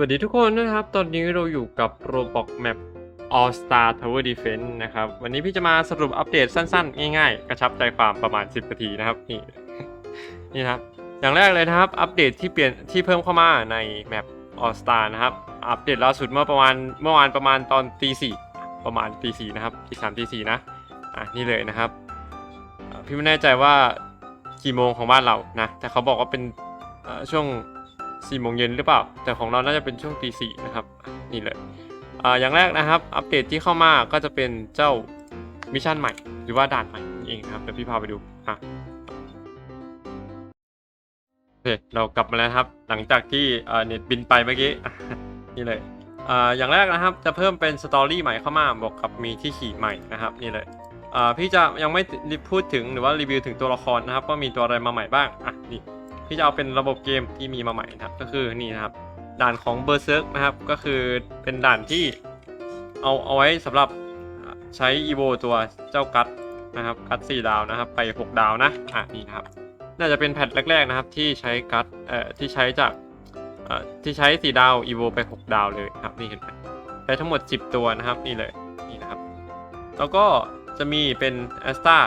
สวัสดีทุกคนนะครับ ตอนนี้เราอยู่กับ Roblox Map All Star Tower Defense นะครับ วันนี้พี่จะมาสรุปอัปเดตสั้นๆ ง่ายๆ กระชับใจความประมาณ 10นาทีนะครับ นี่นี่นะครับ อย่างแรกเลยนะครับ อัปเดตที่เปลี่ยนที่เพิ่มเข้ามาใน Map All Star นะครับ อัปเดตล่าสุดเมื่อประมาณเมื่อวานประมาณตอนตีสี่ประมาณตีสี่นะครับตีสามตีสี่นะ อะนี่เลยนะครับ พี่ไม่แน่ใจว่ากี่โมงของบ้านเรานะ แต่เขาบอกว่าเป็นช่วง 4โมงเย็นหรือเปล่า แต่ของเราน่าจะเป็นช่วงตีสี่นะครับ นี่เลยอ่าอย่างแรกนะครับ อัปเดตที่เข้ามาก็จะเป็นเจ้ามิชชั่นใหม่ หรือว่าด่านใหม่เองครับ เดี๋ยวพี่พาไปดูอะโอเค เรากลับมาแล้วครับ หลังจากที่เน็ตบินไปเมื่อกี้ นี่เลยอ่าอย่างแรกนะครับ จะเพิ่มเป็นสตอรี่ใหม่เข้ามาบวกกับมีที่ขี่ใหม่นะครับ นี่เลยอ่าพี่จะยังไม่พูดถึงหรือว่ารีวิวถึงตัวละครนะครับว่ามีตัวอะไรมาใหม่บ้าง พี่จะเอาเป็นระบบเกมที่มีมาใหม่นะครับ ก็คือนี่นะครับ ด่านของเบอร์เซิร์กนะครับ ก็คือเป็นด่านที่เอาเอาไว้สำหรับใช้อีโวตัวเจ้ากัตนะครับ กัตสี่ดาวนะครับ ไป 6 ดาวนะอะนี่นะครับ น่าจะเป็นแพทแรก ๆนะครับ ที่ใช้กัตเอ่อที่ใช้จากเอ่อที่ใช้สี่ดาวอีโวไป 6 ดาวเลยครับนี่เห็นไหมไปทั้งหมด 10 ตัวนะครับนี่เลยนี่นะครับ แล้วก็จะมีเป็นแอสตา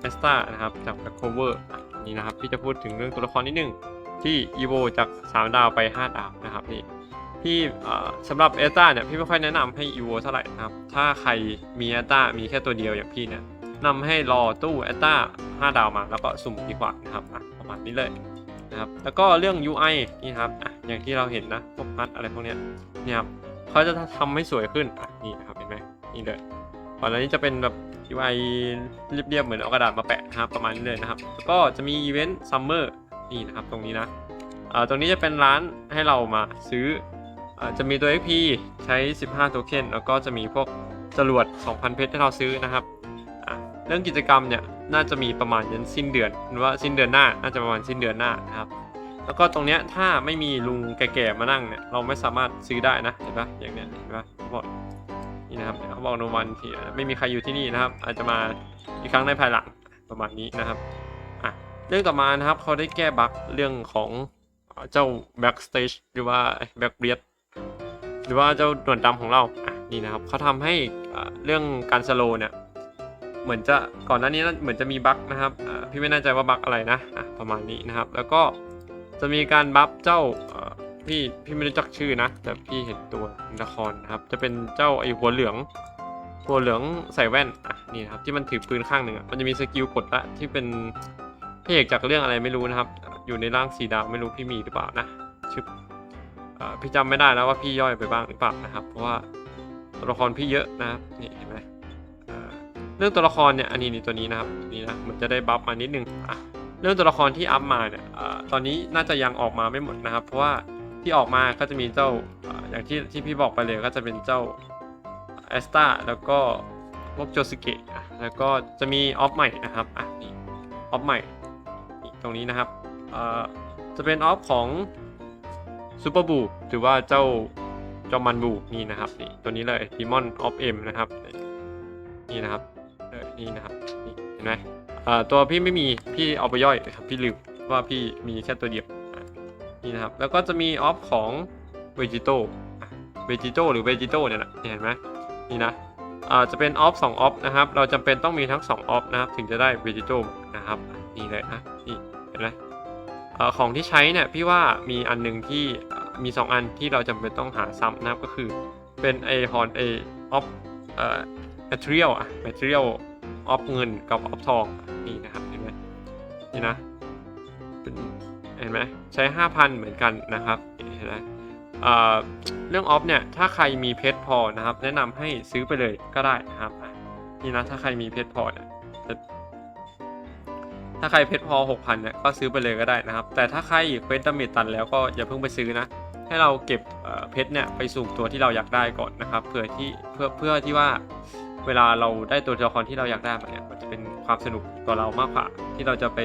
แอสตานะครับจากแบ็คโคเวอร์นี่นะครับพี่จะพูดถึงเรื่องตัวละครนิดนึงที่อีโวจาก 3 ดาวไป 5 ดาวนะครับนี่พี่สำหรับแอสตาเนี่ยพี่ไม่ค่อยแนะนำให้อีโวเท่าไหร่นะครับถ้าใครมีแอสตามีแค่ตัวเดียวอย่างพี่เนี่ยนำให้รอตู้แอสตา5 ดาวมาแล้วก็สุ่มดีกว่านะครับประมาณนี้เลยนะครับแล้วก็เรื่อง UI นี่ครับออย่างที่เราเห็นนะพวกพัดอะไรพวกเนี้ยเนี่ยครับเขาจะทำให้สวยขึ้นนี่นะครับเห็นไหมนี่เลย ก่อนหน้านี้จะเป็นแบบ UI เรียบๆเหมือนเอากระดาษมาแปะนะครับประมาณนี้เลยนะครับ แล้วก็จะมีอีเวนต์ซัมเมอร์นี่นะครับตรงนี้นะอ่าตรงนี้จะเป็นร้านให้เรามาซื้ออ่าจะมีตัว XP ใช้ 15 โทเค็นแล้วก็จะมีพวกจรวด 2,000 เพชรให้เราซื้อนะครับอะเรื่องกิจกรรมเนี่ยน่าจะมีประมาณยันสิ้นเดือนหรือว่าสิ้นเดือนหน้าน่าจะประมาณสิ้นเดือนหน้านะครับแล้วก็ตรงเนี้ยถ้าไม่มีลุงแก่ๆมานั่งเนี่ยเราไม่สามารถซื้อได้นะเห็นปะอย่างเนี้ยเห็นปะทั้งหมด นี่นะครับเขาบอกโนวันที่ไม่มีใครอยู่ที่นี่นะครับ อาจจะมาอีกครั้งในภายหลังประมาณนี้นะครับอะเรื่องต่อมานะครับเขาได้แก้บั๊กเรื่องของเจ้า backstage หรือว่า back b r e a d หรือว่าเจ้าหนวดดำของเราอะนี่นะครับเขาทำให้เรื่องการสโลเนี่ยเหมือนจะก่อนหน้านี้เหมือนจะมีบั๊กนะครับพี่ไม่แน่ใจว่าบั๊กอะไรนะอะประมาณนี้นะครับ แล้วก็จะมีการบัฟเจ้า พี่พี่ไม่รู้จักชื่อนะ แต่พี่เห็นตัวละครนะครับ จะเป็นเจ้าไอ้หัวเหลือง หัวเหลืองใส่แว่นอะนี่นะครับที่มันถือปืนข้างหนึ่งอะมันจะมีสกิลกดละที่เป็นพระเอกจากเรื่องอะไรไม่รู้นะครับ อยู่ในร่างสีดาไม่รู้พี่มีหรือเปล่านะชื่อพี่จำไม่ได้แล้วว่าพี่ย่อยไปบ้างหรือเปล่านะครับ เพราะว่าตัวละครพี่เยอะนะครับนี่เห็นไหมเรื่องตัวละครเนี่ยอันนี้นี่ตัวนี้นะครับนี่นะมันจะได้บัฟมานิดนึงอะเรื่องตัวละครที่อัพมาเนี่ยอตอนนี้น่าจะยังออกมาไม่หมดนะครับ เพราะว่า ที่ออกมาก็จะมีเจ้าอย่างที่ที่พี่บอกไปเลยก็จะเป็นเจ้าแอสตาแล้วก็พวกโจสเกะแล้วก็จะมีออฟใหม่นะครับอะนี่ออฟใหม่นี่ตรงนี้นะครับอ่าจะเป็นออฟของซูเปอร์บูหรือว่าเจ้าจอมันบูนี่นะครับนี่ตัวนี้เลยดีมอนออฟเอ็มนะครับนี่นะครับเออนี่นะครับนี่เห็นไหมอ่าตัวพี่ไม่มีพี่เอาไปย่อยนะครับพี่ลืมว่าพี่มีแค่ตัวเดียว นี่นะครับ แล้วก็จะมีออฟของเวจิโต้เวจิโต้หรือเวจิโต้เนี่ยนะเห็นไหมนี่นะอ่าจะเป็นออฟสองออฟนะครับ เราจำเป็นต้องมีทั้ง2ออฟนะครับ ถึงจะได้เวจิโต้นะครับนี่เลยนะนี่เห็นไหมอ่าของที่ใช้เนี่ยพี่ว่ามีอันหนึ่งที่มี 2 อันที่เราจำเป็นต้องหาซ้ำนะครับก็คือเป็นไอฮอนไอออฟเอ่อ material อะ material ออฟเงินกับออฟทองนี่นะครับเห็นไหมนี่นะเป็น เห็นไหมใช้ 5,000 เหมือนกันนะครับเห็นไหมเรื่องออฟเนี่ยถ้าใครมีเพชรพอนะครับ แนะนำให้ซื้อไปเลยก็ได้นะครับนี่นะถ้าใครมีเพชรพอเนี่ยถ้าใครเพชรพอ 6,000เนี่ยก็ซื้อไปเลยก็ได้นะครับ แต่ถ้าใครเควสดาเมจตันแล้วก็อย่าเพิ่งไปซื้อนะ ให้เราเก็บเเพชรเนี่ยไปสุ่ตัวที่เราอยากได้ก่อนนะครับเพื่อที่เพื่อเพื่อที่ว่าเวลาเราได้ตัวละครที่เราอยากได้มาเนี่ยมันจะเป็นความสนุกตัวเรามากกว่าที่เราจะไป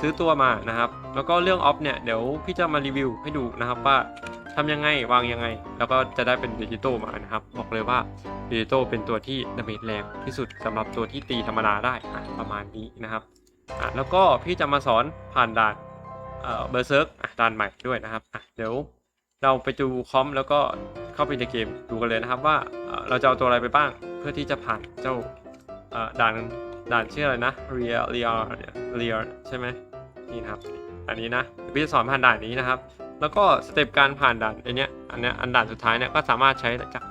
ซื้อตัวมานะครับ แล้วก็เรื่องออฟเนี่ยเดี๋ยวพี่จะมารีวิวให้ดูนะครับว่าทำยังไงวางยังไง แล้วก็จะได้เป็นดิจิตอลมานะครับ บอกเลยว่าดิจิตอลเป็นตัวที่ดาเมจแรงที่สุดสำหรับตัวที่ตีธรรมดาได้ประมาณนี้นะครับอะแล้วก็พี่จะมาสอนผ่านด่านเบอร์เซิร์กด่านใหม่ด้วยนะครับเดี๋ยวเราไปดูคอมแล้วก็เข้าไปในเกมดูกันเลยนะครับว่าเราจะเอาตัวอะไรไปบ้าง เพื่อที่จะผ่านเจ้าด่าน ด่านชื่ออะไรนะ real real เนี่ย real ใช่ไหมนี่นะครับ อันนี้นะพี่จะสอนผ่านด่านนี้นะครับ แล้วก็สเต็ปการผ่านด่านอันเนี้ยอันเนี้ยอันด่านสุดท้ายเนี่ยก็สามารถใช้กับ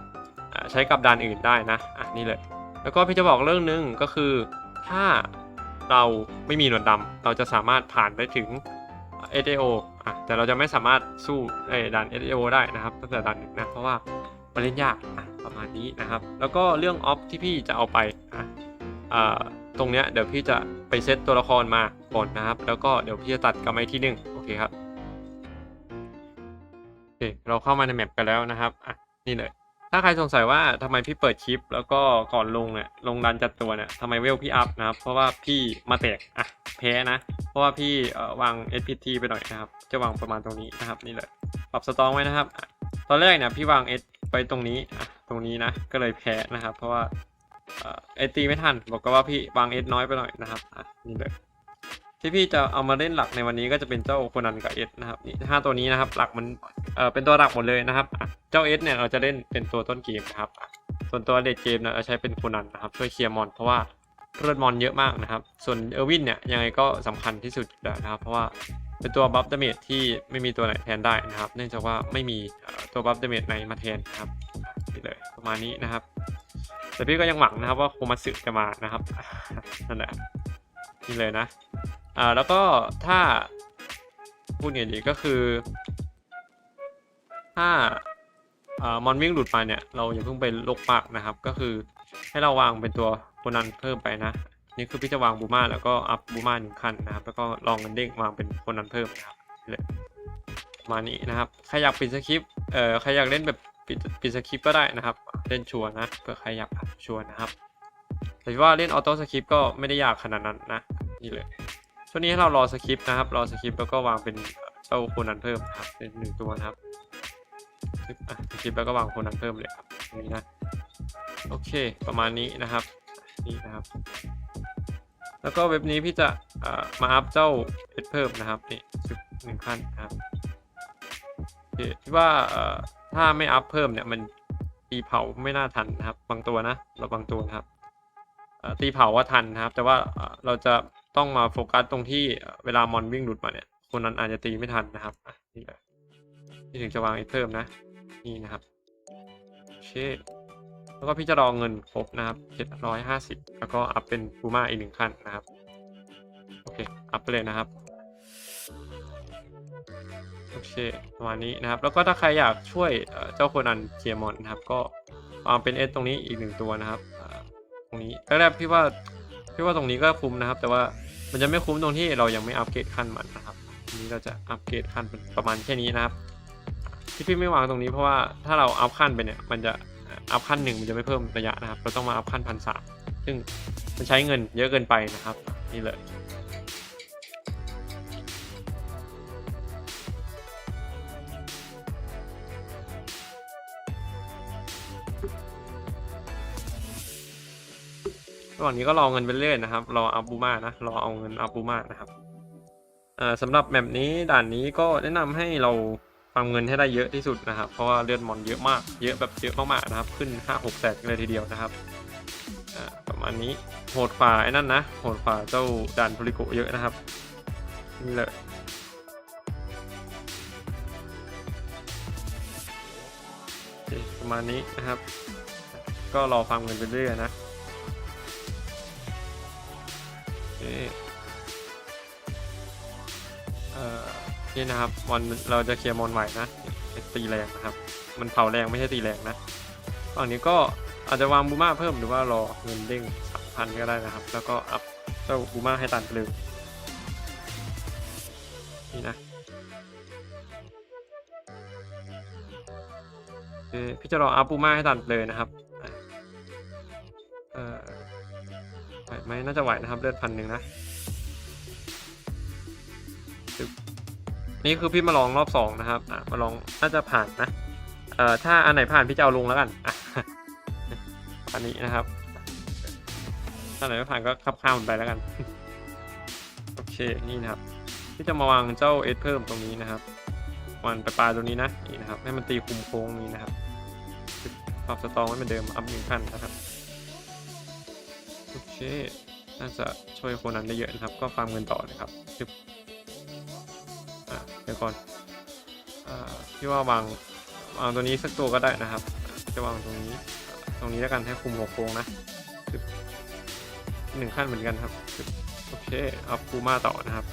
ใช้กับด่านอื่นได้นะอะนี่เลย แล้วก็พี่จะบอกเรื่องหนึงก็คือ ถ้าเราไม่มีหนวดดำเราจะสามารถผ่านได้ถึง SAO อะแต่เราจะไม่สามารถสู้ไอ้ด่าน SAO ได้นะครับตั้งแต่ด่านหนึ่งนะเพราะว่ามันเล่นยากอะประมาณนี้นะครับ แล้วก็เรื่องออฟที่พี่จะเอาไปอะอ่า ตรงเนี้ยเดี๋ยวพี่จะไปเซตตัวละครมาก่อนนะครับ แล้วก็เดี๋ยวพี่จะตัดกลับมาที่หนึ่งโอเคครับโอเคเราเข้ามาในแมปกันแล้วนะครับอะนี่เลยถ้าใครสงสัยว่าทำไมพี่เปิดคลิป แล้วก็ก่อนลงเนี่ยลงดันจัดตัวเนี่ยทำไมเวลพี่อัพนะครับ เพราะว่าพี่มาแตกอะแพ้นะ เพราะว่าพี่เอ่อวาง SPT ไปหน่อยนะครับ จะวางประมาณตรงนี้นะครับนี่เลยปรับสตองไว้นะครับ ตอนแรกเนี่ยพี่วาง S ไปตรงนี้อะตรงนี้นะก็เลยแพ้นะครับ เพราะว่า เอ่อ S ตีไม่ทันบอกก็ว่าพี่วาง S น้อยไปหน่อยนะครับอะนี่เลยที่พี่จะเอามาเล่นหลักในวันนี้ก็จะเป็นเจ้าโคนันกับเอสนะครับนี่ห้าตัวนี้นะครับ หลักมันเอ่อเป็นตัวหลักหมดเลยนะครับเจ้าเอสเนี่ยเราจะเล่นเป็นตัวต้นเกมนะครับ ส่วนตัวเดดเกมเนี่ยเราใช้เป็นโคนันนะครับช่วยเคลียร์มอนเพราะว่าเลือดมอนเยอะมากนะครับ ส่วนเออร์วินเนี่ยยังไงก็สำคัญที่สุดนะครับ เพราะว่าเป็นตัวบัฟดเมจที่ไม่มีตัวไหนแทนได้นะครับ เนื่องจากว่าไม่มีตัวบัฟดเมจไหนมาแทนนะครับนี่เลยประมาณนี้นะครับ แต่พี่ก็ยังหวังนะครับว่าโคมาสึจะมานะครับนั่นแหละนี่เลยนะอ่าแล้วก็ถ้าพูดอย่างดีก็คือ ถ้าอ่ามอนวิ่งหลุดมาเนี่ย เราอย่าเพิ่งไปลกปากนะครับ ก็คือให้เราวางเป็นตัวโคนันเพิ่มไปนะ นี่คือพี่จะวางบูมาแล้วก็อัพบูมาหนึ่งขั้นนะครับ แล้วก็ลองกันเด้งวางเป็นโคนันเพิ่มนะครับมานี้นะครับใครอยากปิดสคริปต์เอ่อใครอยากเล่นแบบ ปิดปิดสคริปก็ได้นะครับ เล่นชัวนะเผื่อใครอยากอัพชัวนะครับแต่ว่าเล่นออโต้สคริปก็ไม่ได้ยากขนาดนั้นนะนี่เลยช่วงนี้ให้เรารอสคริปนะครับรอสคริปแล้วก็วางเป็นเจ้าโคนันเพิ่มครับเป็นหนึ่งตัวนะครับสคริปแล้วก็วางโคนันเพิ่มเลยครับตรงนี้นะโอเคประมาณนี้นะครับนี่นะครับ แล้วก็เว็บนี้พี่จะมาอัพเจ้าเพชรเพิ่มนะครับนี่หนึ่งขั้นนะครับโอเคที่ว่า ถ้าไม่อัพเพิ่มเนี่ยมันตีเผาไม่น่าทันนะครับ บางตัวนะเราบางตัวนะครับตีเผาว่าทันนะครับ แต่ว่าเราจะต้องมาโฟกัสตรงที่เวลามอนวิ่งหลุดมาเนี่ย คนนั้นอาจจะตีไม่ทันนะครับนี่แหละนี่ถึงจะวางไอ้เพิ่มนะ นี่นะครับโอเคแล้วก็พี่จะรอเงินครบนะครับเจ็ดร้อยห้าสิบแล้วก็อัพเป็นบูมาอีกหนึ่งขั้นนะครับ โอเค อัพไปเลยนะครับ เคประมาณนี้นะครับ แล้วก็ถ้าใครอยากช่วยเจ้าโคนันเคียมอนนะครับ ก็วางเป็นเอสตรงนี้อีกหนึ่งตัวนะครับตรงนี้แรกๆพี่ว่าพี่ว่าตรงนี้ก็คุ้มนะครับ แต่ว่ามันจะไม่คุ้มตรงที่เรายังไม่อัปเกรดขั้นมันนะครับทีนี้เราจะอัปเกรดขั้นเป็นประมาณแค่นี้นะครับ ที่พี่ไม่วางตรงนี้เพราะว่าถ้าเราอัพขั้นไปเนี่ยมันจะอัพขั้นหนึ่งมันจะไม่เพิ่มระยะนะครับ เราต้องมาอัพขั้นพันสามซึ่งมันใช้เงินเยอะเกินไปนะครับ นี่เลย ระหว่างนี้ก็รอเงินไปเรื่อยนะครับ รออัพบูมานะ รอเอาเงินอัพบูมานะครับอ่อสำหรับแมปนี้ด่านนี้ก็แนะนำให้เราฟาร์มเงินให้ได้เยอะที่สุดนะครับ เพราะว่าเลือดมอนเยอะมาก เยอะแบบเยอะมากๆนะครับ ขึ้นห้าหกแสนเลยทีเดียวนะครับประมาณนี้โหดฝ่าไอ้นั่นนะ โหดฝ่าเจ้าด่านโพลิโกเยอะนะครับนี่เลยประมาณนี้นะครับ ก็รอฟาร์มเงินไปเรื่อยนะ นี่นะครับมอนเราจะเคลียร์มอนไหวนะตีแรงนะครับ มันเผาแรงไม่ใช่ตีแรงนะฝั่งนี้ก็อาจจะวางบูมาเพิ่มหรือว่ารอเงินเด้งสามพันก็ได้นะครับ แล้วก็อัพเจ้าบูมาให้ตันไปเลยนี่นะโอเคพี่จะรออัพบูมาให้ตันเลยนะครับเออไหวไหมน่าจะไหวนะครับเลือดพันหนึ่งนะ นี่คือพี่มาลองรอบสองนะครับอะมาลองน่าจะผ่านนะเอ่อถ้าอันไหนผ่านพี่จะเอาลงแล้วกันอะอันนี้นะครับถ้าไหนไม่ผ่านก็ขับข้ามมันไปแล้วกัน โอเคนี่นะครับพี่จะมาวางเจ้าเอสเพิ่มตรงนี้นะครับมันไปปลายตรงนี้นะนี่นะครับ ให้มันตีคุมโค้งนี้นะครับปรับสตองไว้เหมือนเดิมอัพหนึ่งขั้นนะครับโอเคน่าจะช่วยคนนั้นได้เยอะนะครับ ก็ฟาร์มเงินต่อนะครับ เดี๋ยวก่อนพี่ว่าวางวางตัวนี้สักตัวก็ได้นะครับ จะวางตรงนี้ ตรงนี้แล้วกันให้คุมหัวโค้งนะหนึ่งขั้นเหมือนกันครับโอเคอัพคูมาต่อนะครับ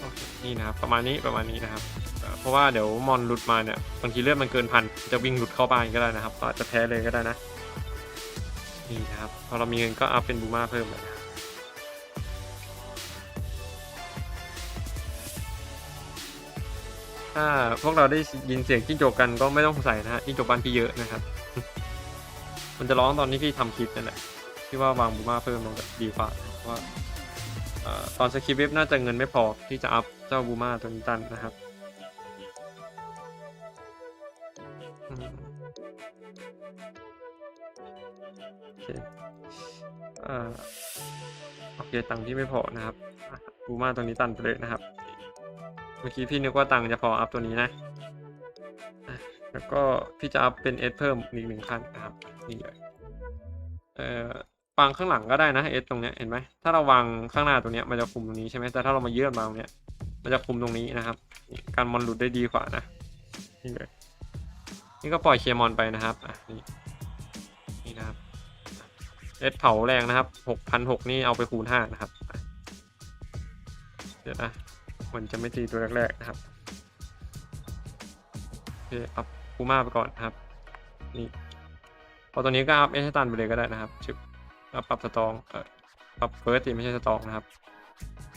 โอเคนี่นะครับประมาณนี้ประมาณนี้นะครับเอ่อเพราะว่าเดี๋ยวมอนหลุดมาเนี่ยบางทีเลือดมันเกินพันจะวิ่งหลุดเข้าบ้านก็ได้นะครับอาจจะแพ้เลยก็ได้นะนี่นะครับพอเรามีเงินก็อัพเป็นบูมาเพิ่มเลยนะครับ ถ้าพวกเราได้ยินเสียงจิ้งจกกันก็ไม่ต้องสงสัยนะฮะจิ้งจกบ้านพี่เยอะนะครับ มันจะร้องตอนที่พี่ทำคลิปนั่นแหละพี่ว่าวางบูมาเพิ่มมันดีกว่าเพราะว่าตอนสคริปต์เว็บน่าจะเงินไม่พอที่จะอัพเจ้าบูมาตัวนี้ตันนะครับโอเคอ่อโอเคตังค์ที่ไม่พอนะครับบูมาตัวนี้ตันไปเลยนะครับ เมื่อกี้พี่นึกว่าตังค์จะพออัพตัวนี้นะ แล้วก็พี่จะอัพเป็นเอสเพิ่มอีกหนึ่งขั้นนะครับนี่เลยเอ่อวางข้างหลังก็ได้นะเอสตรงเนี้ยเห็นไหมถ้าเราวางข้างหน้าตรงเนี้ยมันจะคุมตรงนี้ใช่ไหมแต่ถ้าเรามาเยื่อนมาตรงเนี้ยมันจะคุมตรงนี้นะครับ การมอนหลุดได้ดีกว่านะนี่เลยนี่ก็ปล่อยเคมอนไปนะครับอะนี่นี่นะครับเอสเผาแรงนะครับหกพันหกนี่เอาไปคูณห้านะครับ เดี๋ยวนะ มันจะไม่ตีตัวแรกๆนะครับโอเคอัพคูมาไปก่อนนะครับ นี่พอตัวนี้ก็อัพเอสตันไปเลยก็ได้นะครับชึบปรับสตองเออปรับเฟิร์สตีไม่ใช่สตองนะครับ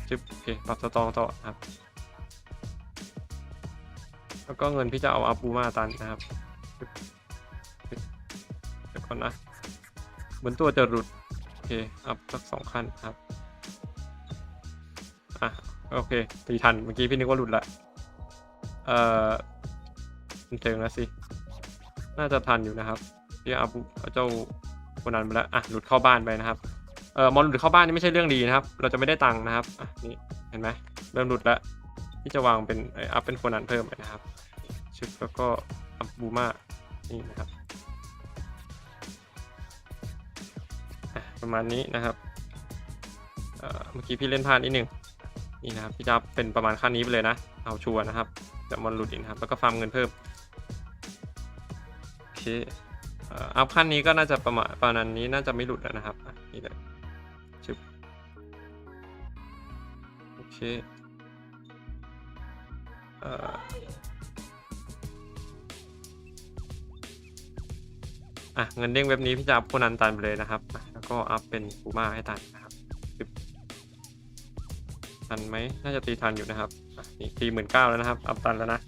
จึ๊บโอเคปรับสตองต่อครับ แล้วก็เงินพี่จะเอาอัพบูมาตันนะครับจึ๊บจึ๊บเดี๋ยวก่อนนะเหมือนตัวจะหลุดโอเคอัพสักสองขั้นครับอะ โอเคตีทันเมื่อกี้พี่นึกว่าหลุดละ เอ่อมันเจอแล้วสิ น่าจะทันอยู่นะครับพี่อัพเจ้าคนนั้นไปแล้วอะหลุดเข้าบ้านไปนะครับเอ่อมอนหลุดเข้าบ้านนี่ไม่ใช่เรื่องดีนะครับ เราจะไม่ได้ตังค์นะครับอะนี่เห็นไหมเริ่มหลุดล้วที่จะวางเป็นเอ่ออัพเป็นคนนั้นเพิ่มไปนะครับชึบแล้วก็อัพบูมานี่นะครับอะประมาณนี้นะครับเอ่อเมื่อกี้พี่เล่นพลาดนิดนึง นี่นะครับพี่จะอัพเป็นประมาณขั้นนี้ไปเลยนะ เอาชัวร์นะครับจะมอนหลุดอีกนะครับแล้วก็ฟาร์มเงินเพิ่มโอเคเอ่ออัพขั้นนี้ก็น่าจะประมาณประมาณนี้น่าจะไม่หลุดแล้วนะครับนี่เลยชึบโอเคเอ่ออะเงินเด้งเว็บนี้พี่จะอัพคนนั้นตันไปเลยนะครับ แล้วก็อัพเป็นปูมาให้ตันนะครับชึบ ทันไหมน่าจะตีทันอยู่นะครับอะนี่ตีหมื่นเก้าแล้วนะครับ อัพตันแล้วนะ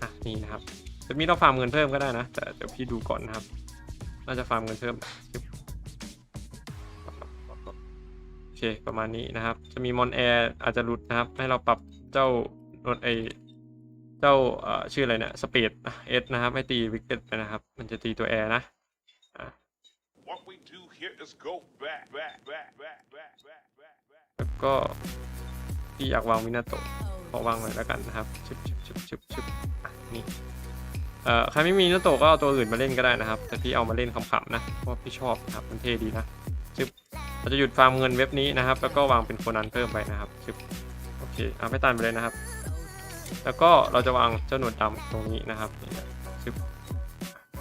อะนี่นะครับจะมีเราฟาร์มเงินเพิ่มก็ได้นะ แต่เดี๋ยวพี่ดูก่อนนะครับ น่าจะฟาร์มเงินเพิ่มจึ๊บโอเคประมาณนี้นะครับ จะมีมอนแอร์อาจจะหลุดนะครับ ให้เราปรับเจ้ารถไอเจ้าเอ่อชื่ออะไรเนี่ยสปีดเอสนะครับให้ตีวิกเก็ตไปนะครับ มันจะตีตัวแอร์นะอะ What we do here is go back, back, back, back, back, back, back, back. แล้วก็ พี่อยากวางมินาโตะขอวางหน่อยแล้วกันนะครับชึบชึบชึบชึบชึบอะนี่เอ่อใครไม่มีมินาโตะก็เอาตัวอื่นมาเล่นก็ได้นะครับ แต่พี่เอามาเล่นขำๆนะเพราะพี่ชอบนะครับมันเท่ดีนะชึบเราจะหยุดฟาร์มเงินเว็บนี้นะครับ แล้วก็วางเป็นโคนันเพิ่มไปนะครับชึบโอเคเอาไปตันไปเลยนะครับ แล้วก็เราจะวางเจ้าหนวดดำตรงนี้นะครับชึบ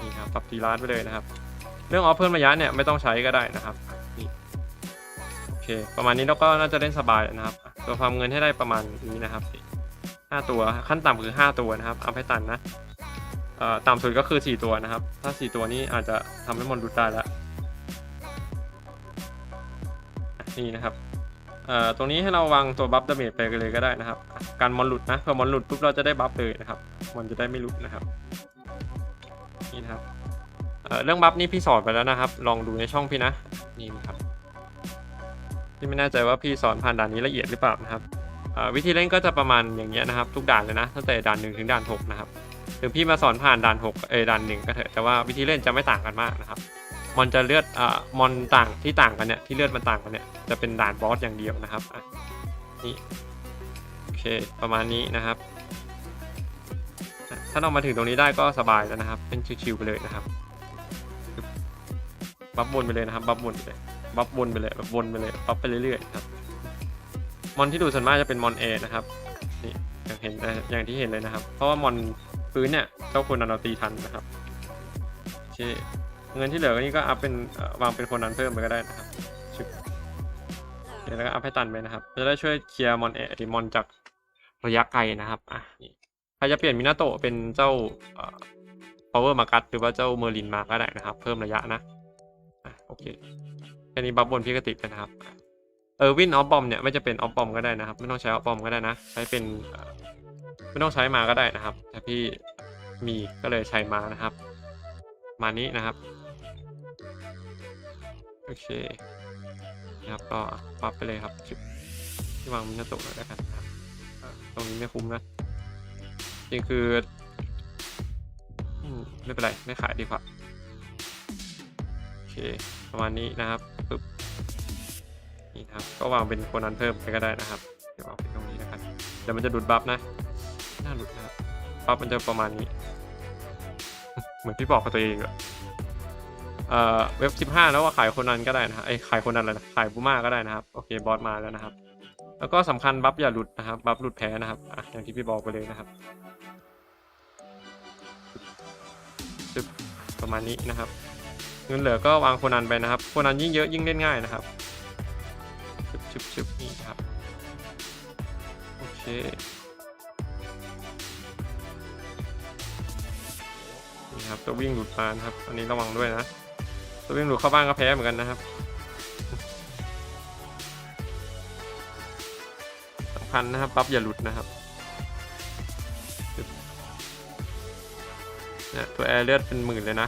นี่ครับปรับตีร้านไปเลยนะครับ เรื่องออฟเพิ่มระยะเนี่ยไม่ต้องใช้ก็ได้นะครับ เค ประมาณนี้เราก็น่าจะเล่นสบายนะครับ ตัวฟามเงินให้ได้ประมาณนี้นะครับห้าตัวขั้นต่ำคือห้าตัวนะครับเอาให้ตันนะต่ำสุดก็คือสี่ตัวนะครับ ถ้าสี่ตัวนี้อาจจะทำให้มอนดูดได้แล้วอะนี่นะครับตรงนี้ให้เราวางตัวบัฟดาเมจไปเลยก็ได้นะครับ การมอนหลุดนะพอมอนหลุดปุ๊บเราจะได้บัฟเลยนะครับมอนจะได้ไม่หลุดนะครับนี่นะครับเเรื่องบัฟนี่พี่สอนไปแล้วนะครับ ลองดูในช่องพี่นะนี่นะครับ พี่ไม่แน่ใจว่าพี่สอนผ่านด่านนี้ละเอียดหรือเปล่านะครับวิธีเล่นก็จะประมาณอย่างเงี้ยนะครับ ทุกด่านเลยนะตั้งแต่ด่านหนึ่งถึงด่านหกนะครับถึงพี่มาสอนผ่านด่านหกเอด่านหนึ่งก็เถอะแต่ว่าวิธีเล่นจะไม่ต่างกันมากนะครับมอนจะเลือดอ่ามอนต่างที่ต่างกันเนี่ยที่เลือดมันต่างกันเนี่ยจะเป็นด่านบอสอย่างเดียวนะครับนี่โอเคประมาณนี้นะครับถ้าเรามาถึงตรงนี้ได้ก็สบายแล้วนะครับ เป็นชิวๆไปเลยนะครับ บัฟวนไปเลยนะครับ บัฟวนไปเลย บัฟวนไปเลยแบบวนไปเลยบัฟไปเรื่อยๆครับมอนที่ดูส่วนมากจะเป็นมอนเอนะครับนี่อย่างเห็นอย่างที่เห็นเลยนะครับ เพราะว่ามอนพื้นเนี่ยเจ้าคนนั้นเราตีทันนะครับโอเคเงินที่เหลือนี่ก็อัพเป็นวางเป็นคนนั้นเพิ่มไปก็ได้นะครับชึบเดี๋ยวแล้วก็อัพให้ตันไปนะครับ จะได้ช่วยเคลียร์มอนเอติมอนจากระยะไกลนะครับอะนี่ใครจะเปลี่ยนมินาโตะเป็นเจ้าเอ่อ power มากัดหรือว่าเจ้าเมอร์ลินมาก็ได้นะครับ เพิ่มระยะนะอะโอเค แค่นี้บัฟบนพี่กติกนะครับ เออวินออฟบอมเนี่ยไม่จะเป็นออฟบอมก็ได้นะครับ ไม่ต้องใช้ออฟบอมก็ได้นะ ใช้เป็นไม่ต้องใช้มาก็ได้นะครับ แต่พี่มีก็เลยใช้มานะครับ มานี้นะครับ โอเคนะครับก็ปรับไปเลยครับที่วางมินโตะแล้วกันครับตรงนี้ไม่คุ้มนะจริงคือไม่เป็นไร ไม่ขายดีกว่า ประมาณนี้นะครับปึ๊บนี่นะครับ ก็วางเป็นโคนนั้นเพิ่มไปก็ได้นะครับ เดี๋ยววางเป็นตรงนี้นะครับเดี๋ยวมันจะดูดบัฟนะน่าหลุดนะครับบัฟมันจะประมาณนี้ เหมือนที่บอกกับตัวเองอะเอ่อเว็บ 15 แล้วว่าขายคนนั้นก็ได้นะครับไอ้ขายคนนั้นเลยนะขายบูม่าก็ได้นะครับ โอเคบอสมาแล้วนะครับ แล้วก็สำคัญบัฟอย่าหลุดนะครับบัฟหลุดแพ้นะครับอะอย่างที่พี่บอกไปเลยนะครับซึบประมาณนี้นะครับ เงินเหลือก็วางคนนั้นไปนะครับคนนั้นยิ่งเยอะยิ่งเล่นง่ายนะครับชึบชึบชึบนี่ครับ โอเค นี่ครับตัววิ่งหลุดมานะครับ อันนี้ระวังด้วยนะ ตัววิ่งหลุดเข้าบ้านก็แพ้เหมือนกันนะครับสำคัญนะครับปั๊บอย่าหลุดนะครับเนี่ยตัวแอร์เลือดเป็นหมื่นเลยนะ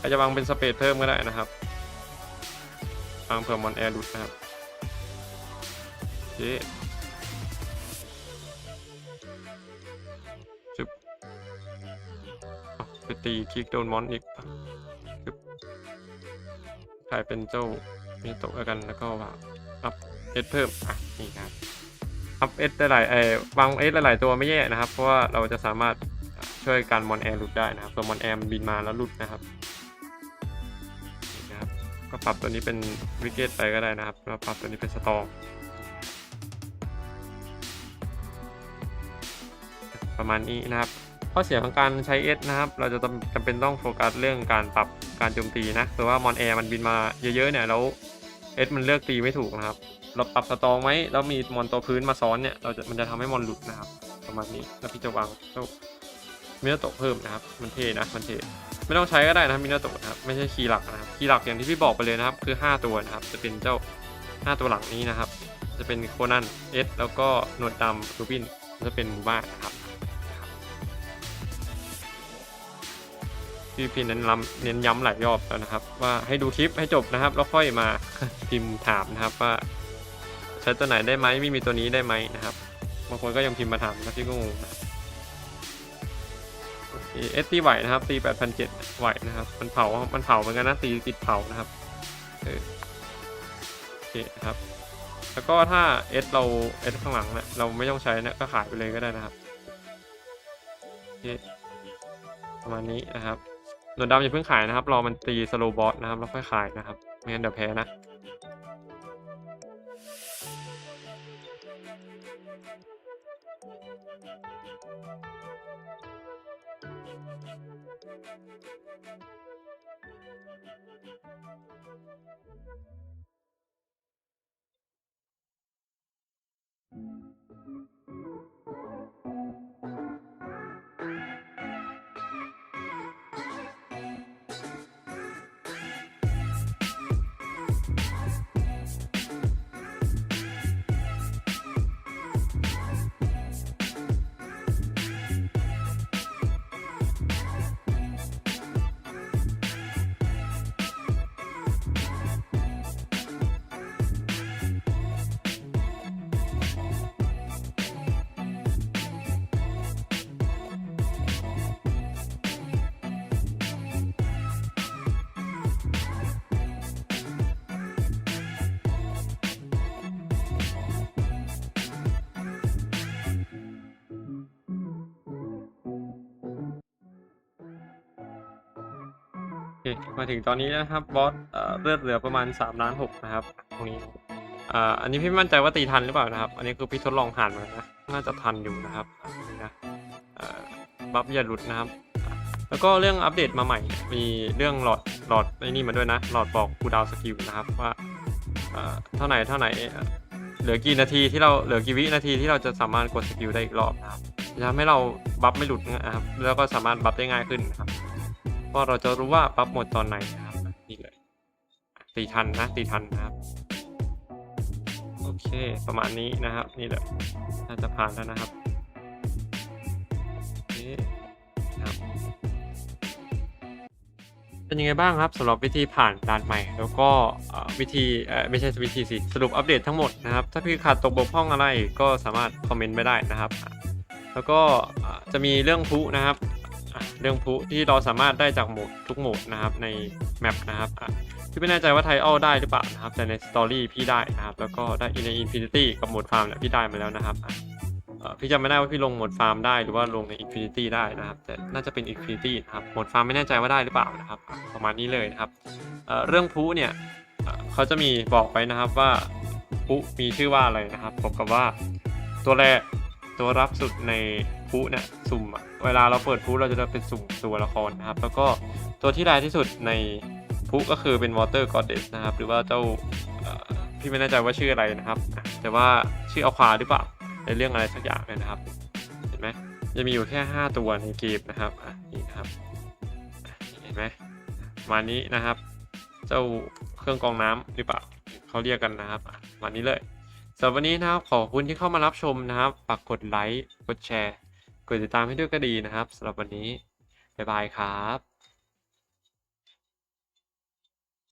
อะใครจะวางเป็นสเปซเพิ่มก็ได้นะครับวางเพิ่มมอนแอร์หลุดนะครับโอเคจุบไปตีคลิกโดนมอนอีกปึ๊บกลายเป็นเจ้ามีตะแล้วกันแล้วก็วางอัพเอสเพิ่ม อะ นี่ครับอัพเอสหลายๆเออวางเอสหลายตัวไม่แย่นะครับ เพราะว่าเราจะสามารถช่วยการมอนแอร์หลุดได้นะครับ ตัวมอนแอร์บินมาแล้วหลุดนะครับ ปรับตัวนี้เป็นวิกเกตไปก็ได้นะครับแล้วปรับตัวนี้เป็นสตองประมาณนี้นะครับข้อเสียของการใช้ S นะครับ เราจะจำจำเป็นต้องโฟกัสเรื่องการปรับการโจมตีนะคือว่ามอนแอร์มันบินมาเยอะๆเนี่ยแล้ว S มันเลือกตีไม่ถูกนะครับ เราปรับสตองไว้แล้วมีมอนตัวพื้นมาซ้อนเนี่ยเราจะมันจะทำให้มอนหลุดนะครับ ประมาณนี้แล้วพี่จะวางเจ้ามินาโตะเพิ่มนะครับ มันเท่นะมันเท่ ไม่ต้องใช้ก็ได้นะครับมินาโตะนะครับไม่ใช่คีย์หลักนะครับคีย์หลักอย่างที่พี่บอกไปเลยนะครับ คือ 5 ตัวนะครับ จะเป็นเจ้า 5 ตัวหลังนี้นะครับ จะเป็นโคนันเอสแล้วก็หนวดดำรูบินจะเป็นมูบ้านะครับพี่พี่เน้นย้ำเน้นย้ำหลายรอบแล้วนะครับ ว่าให้ดูคลิปให้จบนะครับ แล้วค่อยมาพิมพ์ถามนะครับว่าใช้ตัวไหนได้ไหมไม่มีตัวนี้ได้ไหมนะครับบางคนก็ยังพิมพ์มาถามนะพี่ก็งงนะ เอสตีไหวนะครับตีแปดพันเจ็ดไหวนะครับ มันเผา มันเผาเหมือนกันนะ ตีติดเผานะครับเออโอเคนะครับ แล้วก็ถ้าเอสเราเอสข้างหลังเนะเราไม่ต้องใช้นะก็ขายไปเลยก็ได้นะครับโอเคประมาณนี้นะครับหนวดดำอย่าเพิ่งขายนะครับ รอมันตีสโลบอสนะครับแล้วค่อยขายนะครับ ไม่งั้นเดี๋ยวแพ้นะ เคมาถึงตอนนี้นะครับบอสเลือดเหลือประมาณ3ล้าน6นะครับตรงนี้อ่าอันนี้พี่มั่นใจว่าตีทันหรือเปล่านะครับ อันนี้คือพี่ทดลองผ่านมานะน่าจะทันอยู่นะครับนนี้นะบัฟอย่าหลุดนะครับ แล้วก็เรื่องอัปเดตมาใหม่ มีเรื่องหลอดหลอดไอ้นี่มาด้วยนะ หลอดบอกคูดาวสกิลนะครับว่าเท่าไหร่เท่าไหร่เหลือกี่นาทีที่เราเหลือกี่วินาทีที่เราจะสามารถกดสกิลได้อีกรอบนะครับจะทำให้เราบัฟไม่หลุดนะครับ แล้วก็สามารถบัฟได้ง่ายขึ้นนะครับ เพราะเราจะรู้ว่าปั๊บหมดตอนไหนนะครับนี่เลยตีทันนะตีทันนะครับ โอเคประมาณนี้นะครับ นี่เลยน่าจะผ่านแล้วนะครับโอเคนะครับเป็นยังไงบ้างครับสำหรับวิธีผ่านด่านใหม่ แล้วก็วิธีไม่ใช่วิธีสิสรุปอัปเดตทั้งหมดนะครับ ถ้าพี่ขาดตกบกพร่องอะไรก็สามารถคอมเมนต์ไม่ได้นะครับ แล้วก็จะมีเรื่องพุนะครับ เรื่องพุที่เราสามารถได้จากหมดทุกหมดนะครับในแมปนะครับพี่ไม่แน่ใจว่าไทออลได้หรือเปล่านะครับ แต่ในสตอรี่พี่ได้นะครับ แล้วก็ได้ในอินฟินิตี้กับหมดฟาร์มเนี่ยพี่ได้มาแล้วนะครับพี่จำไม่ได้ว่าพี่ลงหมดฟาร์มได้หรือว่าลงในอินฟินิตี้ได้นะครับ แต่น่าจะเป็นอินฟินิตี้นะครับหมดฟาร์มไม่แน่ใจว่าได้หรือเปล่านะครับ ประมาณนี้เลยนะครับเรื่องพุเนี่ยเขาจะมีบอกไว้นะครับว่าพุมีชื่อว่าอะไรนะครับผมกับว่าตัวแรกตัวรับสุดใน พุเนี่ยสุ่มอะเวลาเราเปิดพุเราจะได้เป็นสุ่มตัวละครนะครับ แล้วก็ตัวที่แรงที่สุดในพุก็คือเป็น Water Goddess นะครับ หรือว่าเจ้าพี่ไม่แน่ใจว่าชื่ออะไรนะครับ แต่ว่าชื่ออควาหรือเปล่าในเรื่องอะไรสักอย่างเลยนะครับ เห็นไหมจะมีอยู่แค่ 5 ตัวในเกมนะครับอะนี่นะครับ เห็นไหมมานี้นะครับ เจ้าเครื่องกรองน้ำหรือเปล่าเขาเรียกกันนะครับมานี้เลยสำหรับวันนี้นะครับขอบคุณที่เข้ามารับชมนะครับฝากกดไลค์กดแชร์ กดติดตามให้ด้วยก็ดีนะครับสำหรับวันนี้บ๊ายบายครับ